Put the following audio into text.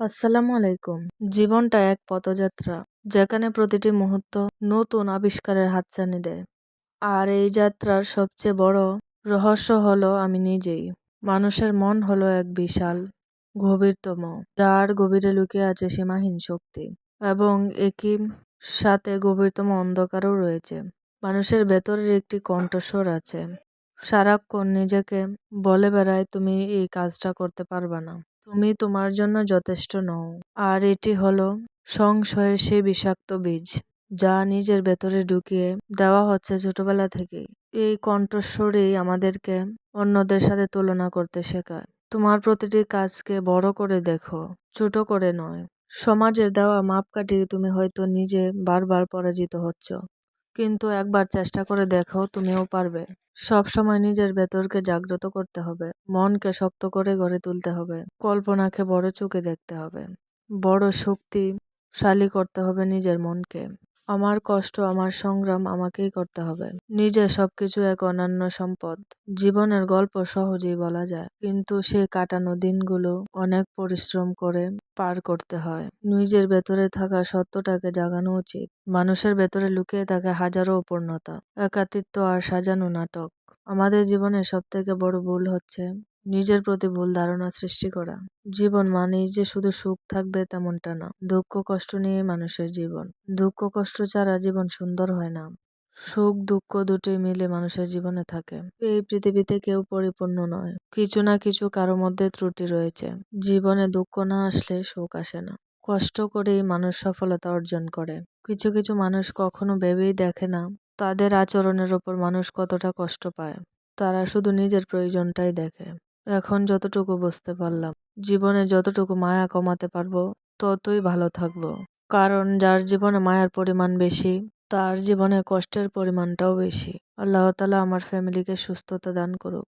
আসসালামু আলাইকুম। জীবনটা এক পথযাত্রা, যেখানে প্রতিটি মুহূর্ত নতুন আবিষ্কারের হাতছানি দেয়। আর এই যাত্রার সবচেয়ে বড় রহস্য হলো আমি নিজেই। মানুষের মন হলো এক বিশাল, গভীরতম, যার গভীরে লুকিয়ে আছে সীমাহীন শক্তি। এবং একই সাথে গভীরতম অন্ধকারও রয়েছে। মানুষের ভেতরের একটি কণ্ঠস্বর আছে। সারাক্ষণ নিজেকে বলে বেড়ায়, তুমি এই কাজটা করতে পারবা না। তুমি তোমার জন্য যথেষ্ট নও। আর এটি হলো সংশয়ের সেই বিষাক্ত বীজ, যা নিজের ভেতরে ঢুকিয়ে দেওয়া হচ্ছে ছোটবেলা থেকেই। এই কণ্ঠস্বরেই আমাদেরকে অন্যদের সাথে তুলনা করতে শেখায়। তোমার প্রতিটি কাজকে বড় করে দেখো, ছোট করে নয়। সমাজের দেওয়া মাপকাঠি তুমি হয়তো নিজে বারবার পরাজিত হচ্ছ। কিন্তু একবার চেষ্টা করে দেখো, তুমিও পারবে। সব সময় নিজের ভেতরকে জাগ্রত করতে হবে, মনকে শক্ত করে গড়ে তুলতে হবে, কল্পনাকে বড় চোখে দেখতে হবে। বড় শক্তিশালী করতে হবে নিজের মনকে। আমার কষ্ট, আমার সংগ্রাম আমাকেই করতে হবে। নিজের সবকিছু এক অনন্য সম্পদ। জীবনের গল্প সহজেই বলা যায়, কিন্তু সে কাটানো দিনগুলো অনেক পরিশ্রম করে পার করতে হয়। নিজের ভেতরে থাকা সত্যটাকে জাগানো উচিত। মানুষের ভেতরে লুকিয়ে থাকে হাজারো অপূর্ণতা একাতিত্ব আর সাজানো নাটক। আমাদের জীবনের সব থেকে বড় ভুল হচ্ছে নিজের প্রতি ভুল ধারণা সৃষ্টি করা। জীবন মানেই যে শুধু সুখ থাকবে তেমনটা না, দুঃখ কষ্ট নিয়ে মানুষের জীবন। দুঃখ কষ্ট ছাড়া জীবন সুন্দর হয় না। সুখ দুঃখ দুটোই মিলে মানুষের জীবনে থাকে। এই পৃথিবীতে কেউ পরিপূর্ণ নয়। কিছু না কিছু কারও মধ্যে ত্রুটি রয়েছে। জীবনে দুঃখ না আসলে সুখ আসে না। কষ্ট করেই মানুষ সফলতা অর্জন করে। কিছু কিছু মানুষ কখনো ভেবেই দেখে না, তাদের আচরণের ওপর মানুষ কতটা কষ্ট পায়। তারা শুধু নিজের প্রয়োজনটাই দেখে। এখন যতটুকু বুঝতে পারলাম, জীবনে যতটুকু মায়া কমাতে পারব, ততই ভালো থাকব। কারণ যার জীবনে মায়ার পরিমাণ বেশি, তার জীবনে কষ্টের পরিমাণটাও বেশি। আল্লাহ তালা আমার ফ্যামিলিকে সুস্থতা দান করুক।